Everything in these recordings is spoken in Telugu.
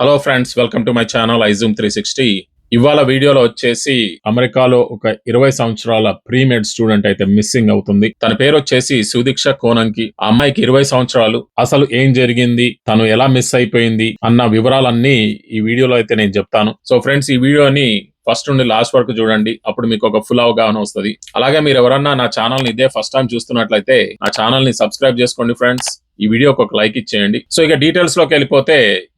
Hello friends welcome to my channel iZoom three sixty ఇవాళ వీడియోలో వచ్చేసి అమెరికాలో ఒక ఇరవై సంవత్సరాల ప్రీమేడ్ స్టూడెంట్ అయితే మిస్సింగ్ అవుతుంది. తన పేరు వచ్చేసి సుదీక్ష కోనంకి. ఆ అమ్మాయికి ఇరవై సంవత్సరాలు. అసలు ఏం జరిగింది? తను ఎలా మిస్ అయిపోయింది? అన్న వివరాలన్నీ ఈ వీడియోలో అయితే నేను చెప్తాను. సో ఫ్రెండ్స్ ఈ వీడియోని ఫస్ట్ నుండి లాస్ట్ వరకు చూడండి. అప్పుడు మీకు ఒక ఫుల్ అవగాహన వస్తుంది. అలాగే మీరు ఎవరన్నా నా ఛానల్ ఇదే ఫస్ట్ టైం చూస్తున్నట్లయితే నా ఛానల్ని సబ్స్క్రైబ్ చేసుకోండి ఫ్రెండ్స్ ఈ వీడియోకి ఒక లైక్ ఇచ్చేయండి. సో ఇక డీటెయిల్స్లోకి వెళ్ళిపోతే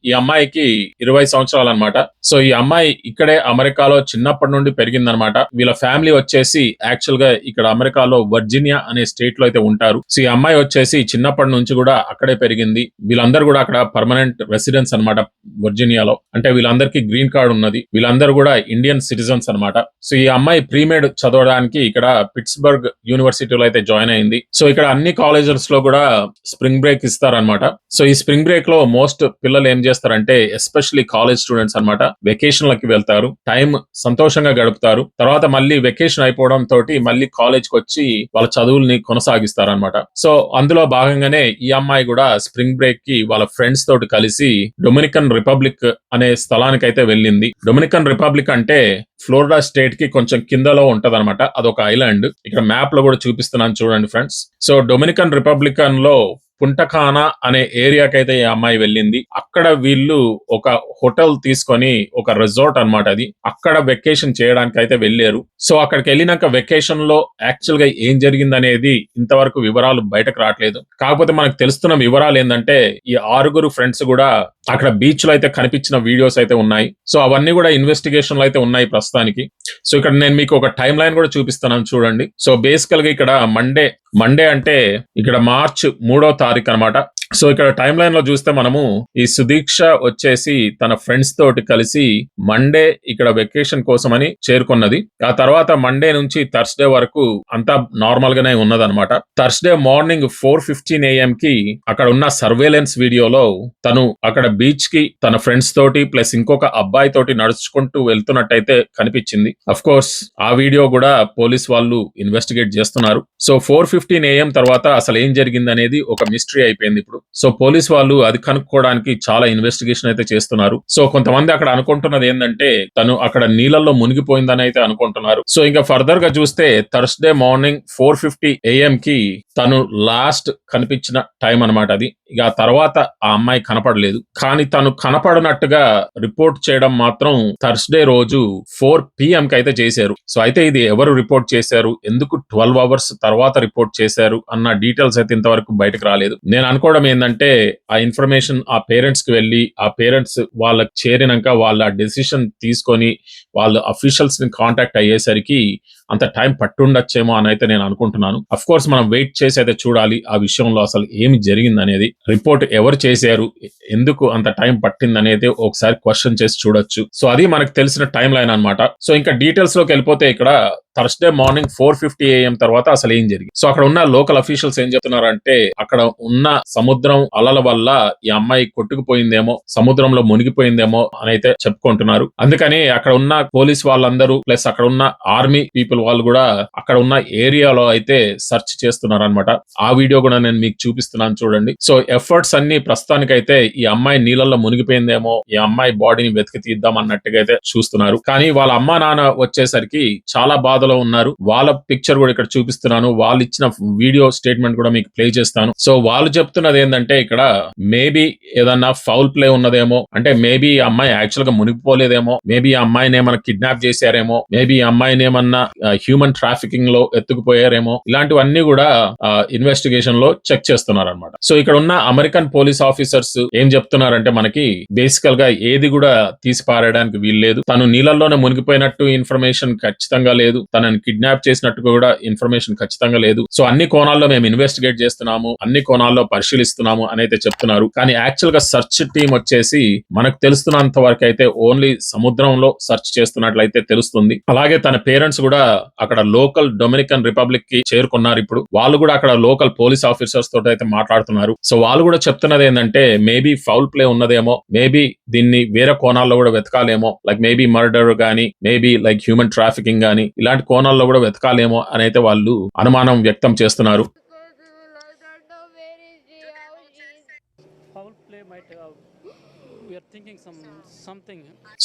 ఈ అమ్మాయికి ఇరవై సంవత్సరాలు అనమాట సో ఈ అమ్మాయి ఇక్కడే అమెరికాలో చిన్నప్పటి నుండి పెరిగిందనమాట వీళ్ళ ఫ్యామిలీ వచ్చేసి యాక్చువల్గా ఇక్కడ అమెరికాలో వర్జీనియా అనే స్టేట్లో అయితే ఉంటారు. సో ఈ అమ్మాయి వచ్చేసి చిన్నప్పటి నుంచి కూడా అక్కడే పెరిగింది. వీళ్ళందరూ కూడా అక్కడ పర్మనెంట్ రెసిడెన్స్ అనమాట వర్జీనియాలో అంటే వీళ్ళందరికీ గ్రీన్ కార్డ్ ఉన్నది. వీళ్ళందరూ కూడా ఇండియన్ సిటిజన్స్ అన్నమాట. సో ఈ అమ్మాయి ప్రీమేడ్ చదవడానికి ఇక్కడ పిట్స్బర్గ్ యూనివర్సిటీలో అయితే జాయిన్ అయింది. సో ఇక్కడ అన్ని కాలేజెస్లో కూడా స్ప్రింగ్ బ్రేక్ ఇస్తారనమాట సో ఈ స్ప్రింగ్ బ్రేక్లో మోస్ట్ పిల్లలు ఏం చేస్తారంటే ఎస్పెషల్లీ కాలేజ్ స్టూడెంట్స్ అనమాట వెకేషన్ లకి వెళ్తారు. టైం సంతోషంగా గడుపుతారు. తర్వాత మళ్ళీ వెకేషన్ అయిపోవడం తోటి మళ్ళీ కాలేజ్కి వచ్చి వాళ్ళ చదువుల్ని కొనసాగిస్తారు అనమాట సో అందులో భాగంగానే ఈ అమ్మాయి కూడా స్ప్రింగ్ బ్రేక్కి వాళ్ళ ఫ్రెండ్స్ తోటి కలిసి డొమినికన్ రిపబ్లిక్ అనే స్థలానికి అయితే వెళ్ళింది. డొమినికన్ రిపబ్లిక్ అంటే ఫ్లోరిడా స్టేట్కి కొంచెం కిందలో ఉంటది అనమాట అదొక ఐలాండ్ ఇక్కడ మ్యాప్లో కూడా చూపిస్తున్నాను చూడండి ఫ్రెండ్స్ సో డొమినికన్ రిపబ్లికన్లో పుంటఖానా అనే ఏరియాకైతే అయితే ఈ అమ్మాయి వెళ్ళింది. అక్కడ వీళ్ళు ఒక హోటల్ తీసుకొని ఒక రిసార్ట్ అన్నమాట అది. అక్కడ వెకేషన్ చేయడానికి అయితే వెళ్ళారు. సో అక్కడికి వెళ్ళినాక వెకేషన్లో యాక్చువల్గా ఏం జరిగింది అనేది ఇంతవరకు వివరాలు బయటకు రావట్లేదు. కాకపోతే మనకు తెలుస్తున్న వివరాలు ఏంటంటే ఈ ఆరుగురు ఫ్రెండ్స్ కూడా అక్కడ బీచ్లో అయితే కనిపించిన వీడియోస్ అయితే ఉన్నాయి. సో అవన్నీ కూడా ఇన్వెస్టిగేషన్లో అయితే ఉన్నాయి ప్రస్తుతానికి. సో ఇక్కడ నేను మీకు ఒక టైం లైన్ కూడా చూపిస్తున్నాను చూడండి. సో బేసికల్గా ఇక్కడ మండే మండే అంటే ఇక్కడ మార్చ్ మూడో తారీఖు అనమాట సో ఇక్కడ టైం లైన్లో చూస్తే మనము ఈ సుదీక్ష వచ్చేసి తన ఫ్రెండ్స్ తోటి కలిసి మండే ఇక్కడ వెకేషన్ కోసమని చేరుకున్నది. ఆ తర్వాత మండే నుంచి థర్స్డే వరకు అంతా నార్మల్ గానే ఉన్నదన్నమాట. Thursday morning four fifteen AM కి అక్కడ ఉన్న సర్వేలెన్స్ వీడియోలో తను అక్కడ బీచ్కి తన ఫ్రెండ్స్ తోటి ప్లస్ ఇంకొక అబ్బాయి తోటి నడుచుకుంటూ వెళ్తున్నట్టయితే కనిపించింది. అఫ్ కోర్స్ ఆ వీడియో కూడా పోలీస్ వాళ్ళు ఇన్వెస్టిగేట్ చేస్తున్నారు. సో ఫోర్ ఫిఫ్టీన్ ఏఎం తర్వాత అసలు ఏం జరిగింది అనేది ఒక మిస్టరీ అయిపోయింది ఇప్పుడు. సో పోలీస్ వాళ్ళు అది కనుక్కోవడానికి చాలా ఇన్వెస్టిగేషన్ అయితే చేస్తున్నారు. సో కొంతమంది అక్కడ అనుకుంటున్నది ఏంటంటే తను అక్కడ నీళ్ళల్లో మునిగిపోయిందని అయితే అనుకుంటున్నారు. సో ఇంకా ఫర్దర్గా చూస్తే Thursday morning four fifty AM కి తను లాస్ట్ కనిపించిన టైం అన్నమాట అది. ఇక ఆ తర్వాత ఆ అమ్మాయి కనపడలేదు. కానీ తను కనపడనట్టుగా రిపోర్ట్ చేయడం మాత్రం థర్స్డే రోజు ఫోర్ పిఎం కి అయితే చేశారు. సో అయితే ఇది ఎవరు రిపోర్ట్ చేశారు? ఎందుకు ట్వెల్వ్ అవర్స్ తర్వాత రిపోర్ట్ చేశారు? అన్న డీటెయిల్స్ అయితే ఇంతవరకు బయటకు రాలేదు. నేను అనుకోవడం ఏంటంటే ఆ ఇన్ఫర్మేషన్ ఆ పేరెంట్స్కి వెళ్ళి ఆ పేరెంట్స్ వాళ్ళకి చేరినాక వాళ్ళ డెసిషన్ తీసుకొని వాళ్ళు అఫీషియల్స్ని కాంటాక్ట్ అయ్యేసరికి అంత టైం పట్టుండొచ్చేమో అని అయితే నేను అనుకుంటున్నాను. అఫ్ కోర్స్ మనం వెయిట్ చేసి అయితే చూడాలి. ఆ విషయంలో అసలు ఏమి జరిగింది అనేది రిపోర్ట్ ఎవరు చేశారు? ఎందుకు అంత టైం పట్టింది అనేది ఒకసారి క్వశ్చన్ చేసి చూడొచ్చు. సో అది మనకు తెలిసిన టైం లైన్ అన్నమాట. సో ఇంకా డీటెయిల్స్లోకి వెళ్ళిపోతే ఇక్కడ Thursday morning four fifty AM తర్వాత అసలు ఏం జరిగింది? సో అక్కడ ఉన్న లోకల్ అఫీషియల్స్ ఏం చెప్తున్నారంటే అక్కడ ఉన్న సముద్రం అలల వల్ల ఈ అమ్మాయి కొట్టుకుపోయిందేమో సముద్రంలో మునిగిపోయిందేమో అని అయితే చెప్పుకుంటున్నారు. అందుకని అక్కడ ఉన్న పోలీస్ వాళ్ళందరూ ప్లస్ అక్కడ ఉన్న ఆర్మీ పీపుల్ వాళ్ళు కూడా అక్కడ ఉన్న ఏరియాలో అయితే సెర్చ్ చేస్తున్నారు అనమాట ఆ వీడియో కూడా నేను మీకు చూపిస్తున్నాను చూడండి. సో ఎఫర్ట్స్ అన్ని ప్రస్తుతానికైతే ఈ అమ్మాయి నీళ్ళల్లో మునిగిపోయిందేమో ఈ అమ్మాయి బాడీని వెతికి తీద్దాం అన్నట్టుగా అయితే చూస్తున్నారు. కానీ వాళ్ళ అమ్మా నాన్న వచ్చేసరికి చాలా బాధలో ఉన్నారు. వాళ్ళ పిక్చర్ కూడా ఇక్కడ చూపిస్తున్నాను. వాళ్ళు ఇచ్చిన వీడియో స్టేట్మెంట్ కూడా మీకు ప్లే చేస్తాను. సో వాళ్ళు చెప్తున్నది ఏంటంటే ఇక్కడ మేబీ ఏదన్నా ఫౌల్ ప్లే ఉన్నదేమో అంటే మేబీ ఈ అమ్మాయి యాక్చువల్గా మునిగిపోలేదేమో మేబీ ఆ అమ్మాయిని ఏమైనా కిడ్నాప్ చేశారేమో మేబీ ఈ అమ్మాయిని ఏమన్నా హ్యూమన్ ట్రాఫికింగ్లో ఎత్తుకుపోయారేమో ఇలాంటివన్నీ కూడా ఇన్వెస్టిగేషన్లో చెక్ చేస్తున్నారు అనమాట సో ఇక్కడ ఉన్న అమెరికన్ పోలీస్ ఆఫీసర్స్ ఏం చెప్తున్నారంటే మనకి బేసికల్గా ఏది కూడా తీసి పారేయడానికి వీల్లేదు. తను నీళ్ళల్లోనే మునిగిపోయినట్టు ఇన్ఫర్మేషన్ ఖచ్చితంగా లేదు. తనని కిడ్నాప్ చేసినట్టు కూడా ఇన్ఫర్మేషన్ ఖచ్చితంగా లేదు. సో అన్ని కోణాల్లో మేము ఇన్వెస్టిగేట్ చేస్తున్నాము అన్ని కోణాల్లో పరిశీలిస్తున్నాము అని అయితే చెప్తున్నారు. కానీ యాక్చువల్గా సెర్చ్ టీం వచ్చేసి మనకు తెలుస్తున్నంత వరకు అయితే ఓన్లీ సముద్రంలో సెర్చ్ చేస్తున్నట్లయితే తెలుస్తుంది. అలాగే తన పేరెంట్స్ కూడా అక్కడ లోకల్ డొమినికన్ రిపబ్లిక్కి చేరుకున్నారు ఇప్పుడు. వాళ్ళు కూడా అక్కడ లోకల్ పోలీస్ ఆఫీసర్స్ తోటి అయితే మాట్లాడుతున్నారు. సో వాళ్ళు కూడా చెప్తున్నది ఏంటంటే మేబీ ఫౌల్ ప్లే ఉన్నదేమో మేబీ దీన్ని వేరే కోణాల్లో కూడా వెతకాలేమో లైక్ మేబీ మర్డర్ గానీ మేబీ లైక్ హ్యూమన్ ట్రాఫికింగ్ గానీ ఇలాంటి కోణాల్లో కూడా వెతకాలేమో అని అయితే వాళ్ళు అనుమానం వ్యక్తం చేస్తున్నారు.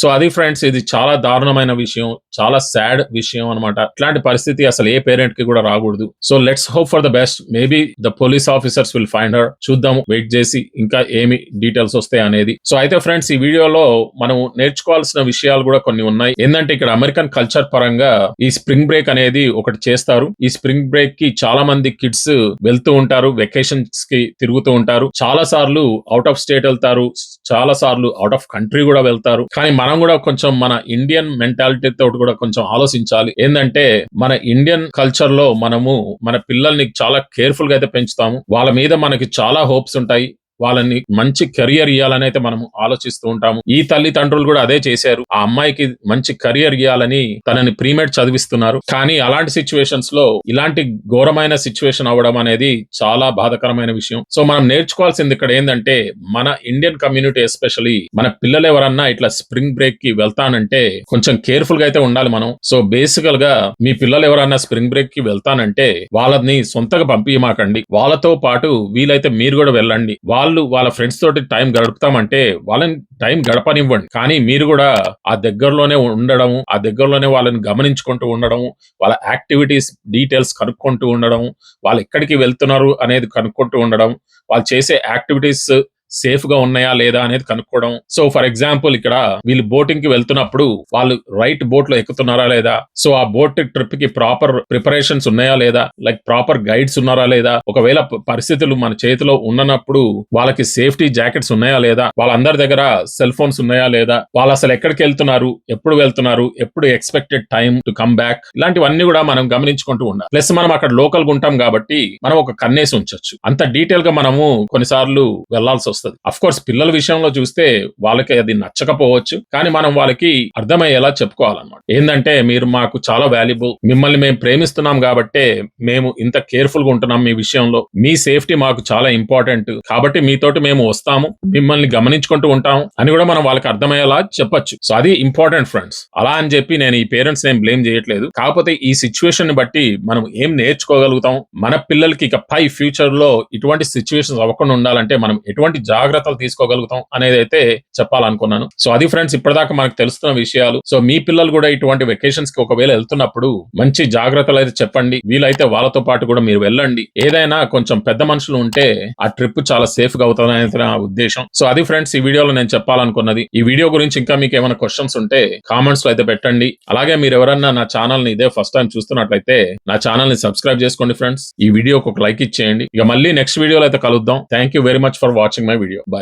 సో అది ఫ్రెండ్స్ ఇది చాలా దారుణమైన విషయం చాలా సాడ్ విషయం అన్నమాట. ఇట్లాంటి పరిస్థితి అసలు ఏ పేరెంట్కి కూడా రాకూడదు. So let's hope for the best maybe the police officers will find her చూద్దాం వెయిట్ చేసి ఇంకా ఏమి డీటెయిల్స్ వస్తాయి అనేది. సో అయితే ఫ్రెండ్స్ ఈ వీడియోలో మనం నేర్చుకోవాల్సిన విషయాలు కూడా కొన్ని ఉన్నాయి. ఏంటంటే ఇక్కడ అమెరికన్ కల్చర్ పరంగా ఈ స్ప్రింగ్ బ్రేక్ అనేది ఒకటి చేస్తారు. ఈ స్ప్రింగ్ బ్రేక్కి చాలా మంది కిడ్స్ వెళ్తూ ఉంటారు వెకేషన్స్కి తిరుగుతూ ఉంటారు. చాలా సార్లు అవుట్ ఆఫ్ స్టేట్ వెళ్తారు చాలా సార్లు అవుట్ ఆఫ్ కంట్రీ కూడా వెళ్తారు. కానీ మనం కూడా కొంచెం మన ఇండియన్ మెంటాలిటీ తోటి కూడా కొంచెం ఆలోచించాలి. ఏంటంటే మన ఇండియన్ కల్చర్లో మనము మన పిల్లల్ని చాలా కేర్ఫుల్గా అయితే పెంచుతాము. వాళ్ళ మీద మనకి చాలా హోప్స్ ఉంటాయి. వాళ్ళని మంచి కెరియర్ ఇవ్వాలని అయితే మనం ఆలోచిస్తూ ఉంటాము. ఈ తల్లిదండ్రులు కూడా అదే చేశారు. ఆ అమ్మాయికి మంచి కెరియర్ ఇవ్వాలని తనని ప్రీమేడ్ చదివిస్తున్నారు. కానీ అలాంటి సిచ్యువేషన్స్లో ఇలాంటి ఘోరమైన సిచ్యువేషన్ అవ్వడం అనేది చాలా బాధకరమైన విషయం. సో మనం నేర్చుకోవాల్సింది ఇక్కడ ఏంటంటే మన ఇండియన్ కమ్యూనిటీ ఎస్పెషలీ మన పిల్లలు ఎవరన్నా ఇట్లా స్ప్రింగ్ బ్రేక్కి వెళ్తానంటే కొంచెం కేర్ఫుల్గా అయితే ఉండాలి మనం. సో బేసికల్గా మీ పిల్లలు ఎవరన్నా స్ప్రింగ్ బ్రేక్కి వెళ్తానంటే వాళ్ళని సొంతగా పంపించమాకండి వాళ్ళతో పాటు వీలైతే మీరు కూడా వెళ్ళండి. వాళ్ళు వాళ్ళ ఫ్రెండ్స్ తోటి టైం గడుపుతామంటే వాళ్ళని టైం గడపనివ్వండి. కానీ మీరు కూడా ఆ దగ్గరలోనే ఉండడం ఆ దగ్గరలోనే వాళ్ళని గమనించుకుంటూ ఉండడం వాళ్ళ యాక్టివిటీస్ డీటెయిల్స్ కనుక్కుంటూ ఉండడం వాళ్ళు ఎక్కడికి వెళ్తున్నారు అనేది కనుక్కుంటూ ఉండడం వాళ్ళు చేసే యాక్టివిటీస్ సేఫ్గా ఉన్నాయా లేదా అనేది కనుక్కోవడం. సో ఫర్ ఎగ్జాంపుల్ ఇక్కడ వీళ్ళు బోటింగ్కి వెళ్తున్నప్పుడు వాళ్ళు రైట్ బోట్లో ఎక్కుతున్నారా లేదా? సో ఆ బోట్ ట్రిప్కి ప్రాపర్ ప్రిపరేషన్స్ ఉన్నాయా లేదా? లైక్ ప్రాపర్ గైడ్స్ ఉన్నారా లేదా? ఒకవేళ పరిస్థితులు మన చేతిలో ఉన్నప్పుడు వాళ్ళకి సేఫ్టీ జాకెట్స్ ఉన్నాయా లేదా? వాళ్ళందరి దగ్గర సెల్ ఫోన్స్ ఉన్నాయా లేదా? వాళ్ళు అసలు ఎక్కడికి వెళ్తున్నారు? ఎప్పుడు వెళ్తున్నారు? ఎప్పుడు expected time to come back? ఇలాంటివన్నీ కూడా మనం గమనించుకుంటూ ఉండాలి. ప్లస్ మనం అక్కడ లోకల్గా ఉంటాం కాబట్టి మనం ఒక కన్నేసి ఉంచొచ్చు. అంత డీటెయిల్గా మనము కొన్నిసార్లు వెళ్ళాల్సి వస్తుంది. అఫ్ కోర్స్ పిల్లల విషయంలో చూస్తే వాళ్ళకి అది నచ్చకపోవచ్చు కానీ మనం వాళ్ళకి అర్థమయ్యేలా చెప్పుకోవాలన్నమాట. ఏంటంటే మీరు మాకు చాలా వాల్యుబుల్ మిమ్మల్ని మేము ప్రేమిస్తున్నాం కాబట్టే మేము ఇంత కేర్ఫుల్గా ఉంటున్నాం మీ విషయంలో. మీ సేఫ్టీ మాకు చాలా ఇంపార్టెంట్ కాబట్టి మీతోటి మేము వస్తాము మిమ్మల్ని గమనించుకుంటూ ఉంటాము అని కూడా మనం వాళ్ళకి అర్థమయ్యేలా చెప్పొచ్చు. సో అది ఇంపార్టెంట్ ఫ్రెండ్స్ అలా అని చెప్పి నేను ఈ పేరెంట్స్ నేను బ్లేమ్ చేయట్లేదు. కాకపోతే ఈ సిచ్యువేషన్ని బట్టి మనం ఏం నేర్చుకోగలుగుతాం? మన పిల్లలకి ఇక పై ఫ్యూచర్లో ఇటువంటి సిచ్యువేషన్స్ అవ్వకుండా ఉండాలంటే మనం ఎటువంటి జాగ్రత్తలు తీసుకోగలుగుతాం అనేది అయితే చెప్పాలనుకున్నాను. సో అది ఫ్రెండ్స్ ఇప్పటిదాకా మనకు తెలుస్తున్న విషయాలు. సో మీ పిల్లలు కూడా ఇటువంటి వెకేషన్స్కి ఒకవేళ వెళ్తున్నప్పుడు మంచి జాగ్రత్తలు అయితే చెప్పండి. వీలైతే వాళ్ళతో పాటు కూడా మీరు వెళ్ళండి. ఏదైనా కొంచెం పెద్ద మనుషులు ఉంటే ఆ ట్రిప్ చాలా సేఫ్గా అవుతుంది అనేది నా ఉద్దేశం. సో అది ఫ్రెండ్స్ ఈ వీడియోలో నేను చెప్పాలనుకున్నది. ఈ వీడియో గురించి ఇంకా మీకు ఏమైనా క్వశ్చన్స్ ఉంటే కామెంట్స్లో అయితే పెట్టండి. అలాగే మీరు ఎవరన్నా నా ఛానల్ని ఇదే ఫస్ట్ టైం చూస్తున్నట్లయితే నా ఛానల్ని సబ్స్క్రైబ్ చేసుకోండి ఫ్రెండ్స్. ఈ వీడియోకి ఒక లైక్ ఇచ్చేయండి. ఇక మళ్ళీ నెక్స్ట్ వీడియోలో అయితే కలుద్దాం. Thank you very much for watching my video bye